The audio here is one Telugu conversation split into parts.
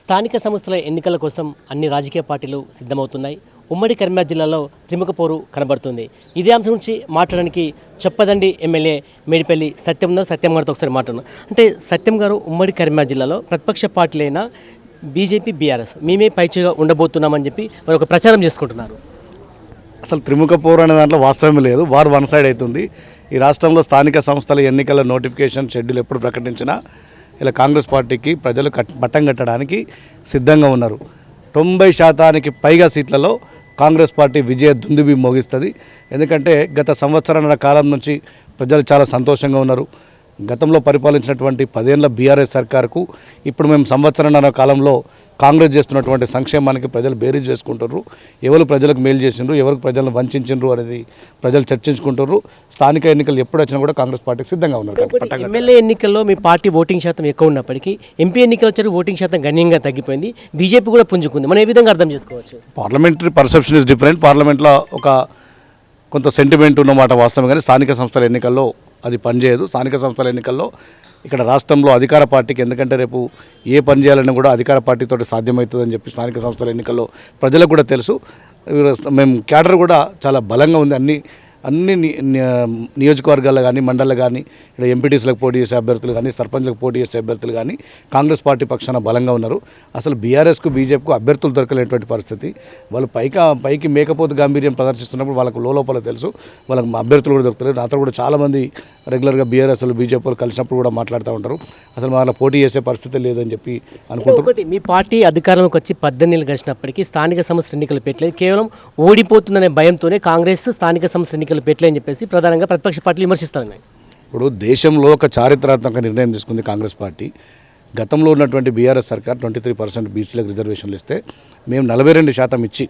స్థానిక సంస్థల ఎన్నికల కోసం అన్ని రాజకీయ పార్టీలు సిద్ధమవుతున్నాయి. ఉమ్మడి కరీంనగర్ జిల్లాలో త్రిముఖ పోరు కనబడుతుంది. ఇదే అంశం నుంచి మాట్లాడడానికి చెప్పదండి ఎమ్మెల్యే మేడిపల్లి సత్యం సత్యం గారితో ఒకసారి మాట్లాడున్నాం అంటే సత్యం గారు ఉమ్మడి కరీంనగర్ జిల్లాలో ప్రతిపక్ష పార్టీలైన బీజేపీ బీఆర్ఎస్ మేమే పైచగా ఉండబోతున్నామని చెప్పి మరి ఒక ప్రచారం చేసుకుంటున్నారు. అసలు త్రిముఖ పోరు అనే దాంట్లో వాస్తవం లేదు. వారు వన్ సైడ్ అవుతుంది. ఈ రాష్ట్రంలో స్థానిక సంస్థల ఎన్నికల నోటిఫికేషన్ షెడ్యూల్ ఎప్పుడు ప్రకటించినా ఇలా కాంగ్రెస్ పార్టీకి ప్రజలు కట్ పట్టం కట్టడానికి సిద్ధంగా ఉన్నారు. తొంభై శాతానికి పైగా సీట్లలో కాంగ్రెస్ పార్టీ విజయ దుందుబి మోగిస్తుంది. ఎందుకంటే గత సంవత్సరాల కాలం నుంచి ప్రజలు చాలా సంతోషంగా ఉన్నారు. గతంలో పరిపాలించినటువంటి పదేళ్ళ బీఆర్ఎస్ సర్కార్కు ఇప్పుడు మేము సంవత్సరాల కాలంలో కాంగ్రెస్ చేస్తున్నటువంటి సంక్షేమానికి ప్రజలు బేరీజ్ చేసుకుంటారు ఎవరు ప్రజలకు మేలు చేసిండ్రు ఎవరికి ప్రజలను వంచిండ్రు అనేది ప్రజలు చర్చించుకుంటారు స్థానిక ఎన్నికలు ఎప్పుడు వచ్చినా కూడా కాంగ్రెస్ పార్టీకి సిద్ధంగా ఉన్నారు ఎమ్మెల్యే ఎన్నికల్లో మీ పార్టీ ఓటింగ్ శాతం ఎక్కువ ఉన్నప్పటికీ ఎంపీ ఎన్నికలు వచ్చారు ఓటింగ్ శాతం గణనీయంగా తగ్గిపోయింది. బీజేపీ కూడా పుంజుకుంది. మనం ఏ విధంగా అర్థం చేసుకోవచ్చు? పార్లమెంటరీ పర్సెప్షన్ ఇస్ డిఫరెంట్ పార్లమెంట్లో ఒక కొంత సెంటిమెంట్ ఉన్నమాట వాస్తవం కానీ స్థానిక సంస్థల ఎన్నికల్లో అది పనిచేయదు. స్థానిక సంస్థల ఎన్నికల్లో ఇక్కడ రాష్ట్రంలో అధికార పార్టీకి ఎందుకంటే రేపు ఏ పని చేయాలన్నా కూడా అధికార పార్టీతో సాధ్యమవుతుందని చెప్పి స్థానిక సంస్థల ఎన్నికల్లో ప్రజలకు కూడా తెలుసు. మేము క్యాడర్ కూడా చాలా బలంగా ఉంది. అన్ని అన్ని ని- నియోజకవర్గాల్లో కానీ మండళ్ళు కానీ ఇక్కడ ఎంపీటీసీలకు పోటీ చేసే అభ్యర్థులు కానీ సర్పంచ్లకు పోటీ చేసే అభ్యర్థులు కానీ కాంగ్రెస్ పార్టీ పక్షాన బలంగా ఉన్నారు. అసలు బీఆర్ఎస్కు బీజేపీకు అభ్యర్థులు దొరకలేటువంటి పరిస్థితి. వాళ్ళు పైకి పైకి మేకపోతు గాంభీర్యం ప్రదర్శిస్తున్నప్పుడు వాళ్ళకు లోపల తెలుసు. వాళ్ళకి అభ్యర్థులు కూడా దొరుకుతలేరు. నాతో కూడా చాలామంది రెగ్యులర్గా బీఆర్ఎస్ బీజేపీ కలిసినప్పుడు కూడా మాట్లాడుతూ ఉంటారు. అసలు వాళ్ళ పోటీ చేసే పరిస్థితి లేదని చెప్పి అనుకుంటారు ఒకటి మీ పార్టీ అధికారంలోకి వచ్చి పద్దెనిమిది గడిచినప్పటికీ స్థానిక సంస్థల ఎన్నికలు పెట్టలేదు. కేవలం ఓడిపోతుందనే భయంతోనే కాంగ్రెస్ స్థానిక సంస్థల ఎన్నికలు పెట్టలేదని చెప్పేసి ప్రధానంగా ప్రతిపక్ష పార్టీలు విమర్శిస్తున్నాయి ఇప్పుడు దేశంలో ఒక చారిత్రాత్మక నిర్ణయం తీసుకుంది కాంగ్రెస్ పార్టీ. గతంలో ఉన్నటువంటి బీఆర్ఎస్ సర్కార్ ట్వంటీ త్రీ పర్సెంట్ బీసీలకు రిజర్వేషన్లు ఇస్తే మేము నలభై రెండు శాతం ఇచ్చి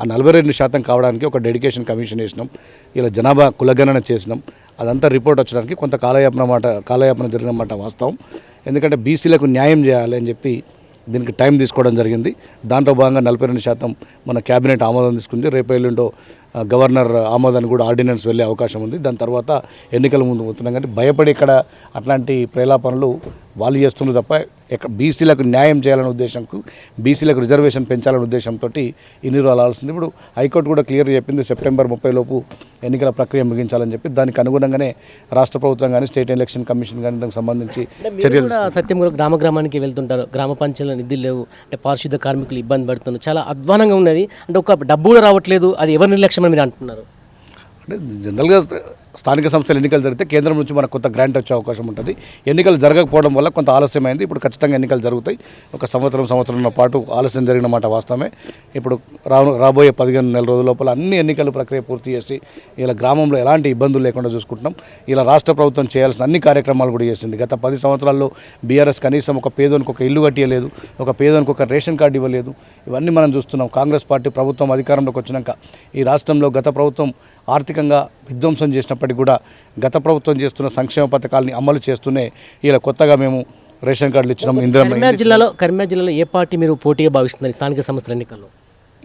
ఆ నలభై రెండు శాతం కావడానికి ఒక డెడికేషన్ కమిషన్ వేసినాం. ఇలా జనాభా కులగణన చేసినాం. అదంతా రిపోర్ట్ వచ్చడానికి కొంత కాలయాపన మాట కాలయాపన జరిగిన మాట వాస్తవం. ఎందుకంటే బీసీలకు న్యాయం చేయాలి అని చెప్పి దీనికి టైం తీసుకోవడం జరిగింది. దాంట్లో భాగంగా నలభై రెండు శాతం మన క్యాబినెట్ ఆమోదం తీసుకుంది. రేపు ఎల్లుండో గవర్నర్ ఆమోదానికి కూడా ఆర్డినెన్స్ వెళ్ళే అవకాశం ఉంది. దాని తర్వాత ఎన్నికల ముందు పోతున్నాం. కానీ భయపడి ఇక్కడ అట్లాంటి ప్రేలాపనలు వాళ్ళు చేస్తున్నారు తప్ప ఎక్కడ బీసీలకు న్యాయం చేయాలనే ఉద్దేశంకు బీసీలకు రిజర్వేషన్ పెంచాలనే ఉద్దేశంతో ఇన్ని రోజులు ఆల్సింది ఇప్పుడు హైకోర్టు కూడా క్లియర్ చెప్పింది సెప్టెంబర్ ముప్పై లోపు ఎన్నికల ప్రక్రియ ముగించాలని చెప్పి దానికి అనుగుణంగానే రాష్ట్ర ప్రభుత్వం కానీ స్టేట్ ఎలక్షన్ కమిషన్ కానీ దానికి సంబంధించి చర్యలు సత్యం కూడా గ్రామ గ్రామానికి వెళ్తుంటారు. గ్రామ పంచాయతీల నిధులు లేవు అంటే పారిశుద్ధ కార్మికులు ఇబ్బంది పడుతున్నారు. చాలా అధ్వానంగా ఉన్నది. అంటే ఒక డబ్బు కూడా రావట్లేదు. అది ఎవరి నిర్లక్ష్యం అని మీరు అంటున్నారు? అంటే జనరల్గా స్థానిక సంస్థల ఎన్నికలు జరిగితే కేంద్రం నుంచి మనకు కొంత గ్రాంట్ వచ్చే అవకాశం ఉంటుంది. ఎన్నికలు జరగకపోవడం వల్ల కొంత ఆలస్యమైంది. ఇప్పుడు ఖచ్చితంగా ఎన్నికలు జరుగుతాయి. ఒక సంవత్సరం సంవత్సరం పాటు ఆలస్యం జరిగిన మాట వాస్తవమే. ఇప్పుడు రా రాబోయే పదిహేను నెల రోజుల లోపల అన్ని ఎన్నికల ప్రక్రియ పూర్తి చేసి ఇలా గ్రామంలో ఎలాంటి ఇబ్బందులు లేకుండా చూసుకుంటున్నాం. ఇలా రాష్ట్ర ప్రభుత్వం చేయాల్సిన అన్ని కార్యక్రమాలు కూడా చేసింది. గత పది సంవత్సరాల్లో బీఆర్ఎస్ కనీసం ఒక పేదోనికి ఒక ఇల్లు కట్టియలేదు. ఒక పేదోనికి ఒక రేషన్ కార్డు ఇవ్వలేదు. ఇవన్నీ మనం చూస్తున్నాం. కాంగ్రెస్ పార్టీ ప్రభుత్వం అధికారంలోకి వచ్చినాక ఈ రాష్ట్రంలో గత ప్రభుత్వం ఆర్థికంగా విధ్వంసం చేసినప్పటికీ కూడా గత ప్రభుత్వం చేస్తున్న సంక్షేమ పథకాలని అమలు చేస్తూనే ఇలా కొత్తగా మేము రేషన్ కార్డులు ఇచ్చినాం. ఇందిరా జిల్లాలో కరీంనగర్ జిల్లాలో ఏ పార్టీ మీరు పోటీగా భావిస్తుంది స్థానిక సంస్థల ఎన్నికల్లో?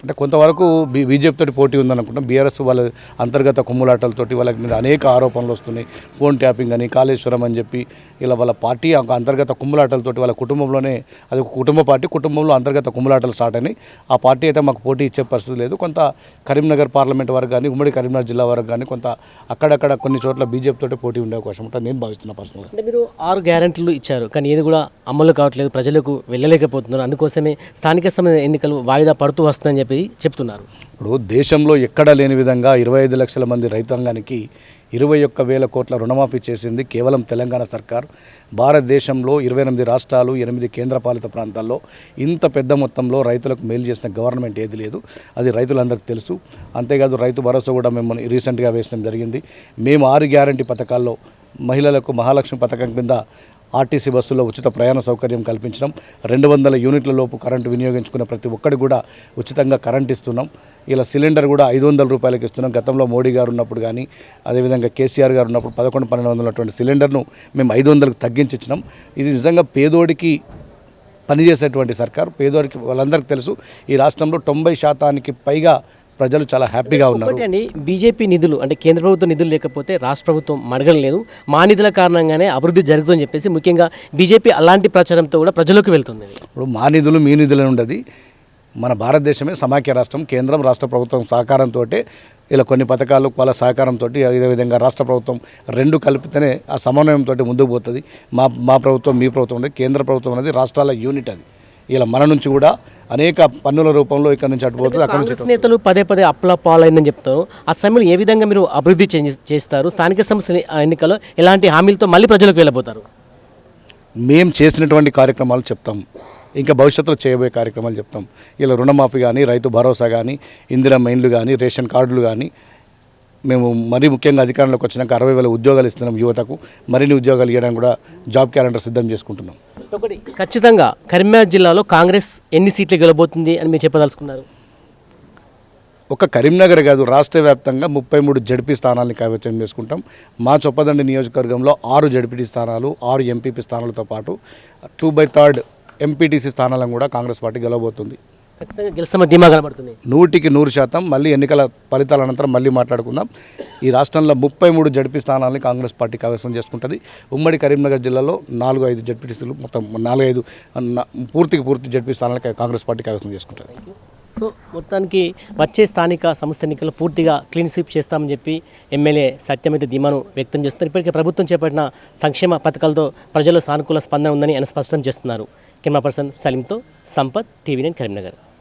అంటే కొంతవరకు బీ బీజేపీ తోటి పోటీ ఉందనుకుంటాం బీఆర్ఎస్ వాళ్ళ అంతర్గత కుమ్ములాటలతోటి వాళ్ళకి మీద అనేక ఆరోపణలు వస్తున్నాయి. ఫోన్ ట్యాపింగ్ అని కాళేశ్వరం అని చెప్పి ఇలా వాళ్ళ పార్టీ ఒక అంతర్గత కుమ్ములాటలతోటి వాళ్ళ కుటుంబంలోనే అది ఒక కుటుంబ పార్టీ కుటుంబంలో అంతర్గత కుమ్ములాటలు స్టార్ట్ అయినాయి. ఆ పార్టీ అయితే మాకు పోటీ ఇచ్చే పరిస్థితి లేదు. కొంత కరీంనగర్ పార్లమెంట్ వరకు కానీ ఉమ్మడి కరీంనగర్ జిల్లా వరకు కానీ కొంత అక్కడక్కడ కొన్ని చోట్ల బీజేపీ తోటి పోటీ ఉండే అవకాశం ఉంటుంది. నేను భావిస్తున్నా పర్సనల్గా. అంటే మీరు ఆరు గ్యారెంటీలు ఇచ్చారు. కానీ ఏది కూడా అమలు కావట్లేదు. ప్రజలకు వెళ్ళలేకపోతున్నారు. అందుకోసమే స్థానిక సమయ ఎన్నికలు వాయిదా పడుతూ వస్తుందని చెప్పి చెప్తున్నారు. ఇప్పుడు దేశంలో ఎక్కడా లేని విధంగా ఇరవై ఐదు లక్షల మంది రైతాంగానికి ఇరవై ఒక్క వేల కోట్ల రుణమాఫీ చేసింది కేవలం తెలంగాణ సర్కార్. భారతదేశంలో ఇరవై ఎనిమిది రాష్ట్రాలు ఎనిమిది కేంద్రపాలిత ప్రాంతాల్లో ఇంత పెద్ద మొత్తంలో రైతులకు మేలు చేసిన గవర్నమెంట్ ఏది లేదు. అది రైతులందరికీ తెలుసు. అంతేకాదు రైతు భరోసా కూడా మేము రీసెంట్గా వేసడం జరిగింది. మేము ఆరు గ్యారంటీ పథకాల్లో మహిళలకు మహాలక్ష్మి పథకం కింద ఆర్టీసీ బస్సులో ఉచిత ప్రయాణ సౌకర్యం కల్పించడం రెండు వందల యూనిట్ల లోపు కరెంటు వినియోగించుకున్న ప్రతి ఒక్కరికి కూడా ఉచితంగా కరెంట్ ఇస్తున్నాం. ఇలా సిలిండర్ కూడా ఐదు వందల రూపాయలకి ఇస్తున్నాం. గతంలో మోడీ గారు ఉన్నప్పుడు కానీ అదేవిధంగా కేసీఆర్ గారు ఉన్నప్పుడు పదకొండు పన్నెండు వందలటువంటి సిలిండర్ను మేము ఐదు వందలకు తగ్గించి ఇచ్చినాం. ఇది నిజంగా పేదోడికి పనిచేసేటువంటి సర్కార్. పేదోడికి వాళ్ళందరికీ తెలుసు ఈ రాష్ట్రంలో తొంభై శాతానికి పైగా ప్రజలు చాలా హ్యాపీగా ఉన్నారు. అండి బీజేపీ నిధులు అంటే కేంద్ర ప్రభుత్వ నిధులు లేకపోతే రాష్ట్ర ప్రభుత్వం మడగలేదు మా నిధుల కారణంగానే అభివృద్ధి జరుగుతుందని చెప్పేసి ముఖ్యంగా బీజేపీ అలాంటి ప్రచారంతో కూడా ప్రజలోకి వెళ్తుంది ఇప్పుడు మా నిధులు మీ నిధులు ఉండదు. మన భారతదేశమే సమాఖ్య రాష్ట్రం కేంద్రం రాష్ట్ర ప్రభుత్వం సహకారంతో ఇలా కొన్ని పథకాలు వాళ్ళ సహకారంతో అదేవిధంగా రాష్ట్ర ప్రభుత్వం రెండు కలిపితేనే ఆ సమన్వయంతో ముందుకు పోతుంది. మా మా ప్రభుత్వం మీ ప్రభుత్వం కేంద్ర ప్రభుత్వం అనేది రాష్ట్రాల యూనిట్ అది. ఇలా మన నుంచి కూడా అనేక పన్నుల రూపంలో ఇక్కడ నుంచి అటు పోతుంది అక్కడ నుంచి నేతలు పదే పదే అప్పుల పాలైందని చెప్తారు. ఆ సమయంలో ఏ విధంగా మీరు అభివృద్ధి చేస్తారు? స్థానిక సంస్థల ఎన్నికల్లో ఎలాంటి హామీలతో మళ్ళీ ప్రజలకు వెళ్ళబోతారు? మేము చేసినటువంటి కార్యక్రమాలు చెప్తాం. ఇంకా భవిష్యత్తులో చేయబోయే కార్యక్రమాలు చెప్తాం. ఇలా రుణమాఫీ కానీ రైతు భరోసా కానీ ఇందిరా మైన్లు కానీ రేషన్ కార్డులు కానీ మేము మరీ ముఖ్యంగా అధికారంలోకి వచ్చినాక అరవై వేల ఉద్యోగాలు ఇస్తున్నాం యువతకు. మరిన్ని ఉద్యోగాలు ఇవ్వడానికి కూడా జాబ్ క్యాలెండర్ సిద్ధం చేసుకుంటున్నాం. ఒకటి ఖచ్చితంగా కరీంనగర్ జిల్లాలో కాంగ్రెస్ ఎన్ని సీట్లు గెలబోతుంది అని మీరు చెప్పదలుచుకున్నారు? ఒక కరీంనగర్ కాదు రాష్ట్ర వ్యాప్తంగా ముప్పై మూడు జడ్పీ స్థానాలని కైవసం చేసుకుంటాం. మా చొప్పదండి నియోజకవర్గంలో ఆరు జడ్పీటీ స్థానాలు ఆరు ఎంపీపీ స్థానాలతో పాటు టూ బై థర్డ్ ఎంపీటీసీ స్థానాలను కూడా కాంగ్రెస్ పార్టీ గెలవబోతుంది. ఖచ్చితంగా గెలుస్తామని ధీమా కనబడుతుంది. నూటికి నూరు శాతం మళ్ళీ ఎన్నికల ఫలితాల అనంతరం మళ్ళీ మాట్లాడుకుందాం. ఈ రాష్ట్రంలో ముప్పై మూడు జడ్పీ స్థానాలని కాంగ్రెస్ పార్టీ కైవసం చేసుకుంటుంది. ఉమ్మడి కరీంనగర్ జిల్లాలో నాలుగు ఐదు జడ్పీటీసీలు మొత్తం నాలుగు ఐదు పూర్తికి పూర్తి జడ్పీ స్థానాలు కాంగ్రెస్ పార్టీ కైవసం చేసుకుంటుంది. సో మొత్తానికి వచ్చే స్థానిక సంస్థ ఎన్నికల్లో పూర్తిగా క్లీన్ స్వీప్ చేస్తామని చెప్పి ఎమ్మెల్యే సత్యమైతే ధీమాను వ్యక్తం చేస్తున్నారు. ఇప్పటికే ప్రభుత్వం చేపట్టిన సంక్షేమ పథకాలతో ప్రజల్లో సానుకూల స్పందన ఉందని ఆయన స్పష్టం చేస్తున్నారు. కెమెరా పర్సన్ సలీంతో సంపత్ టీవీ నైన్ కరీంనగర్.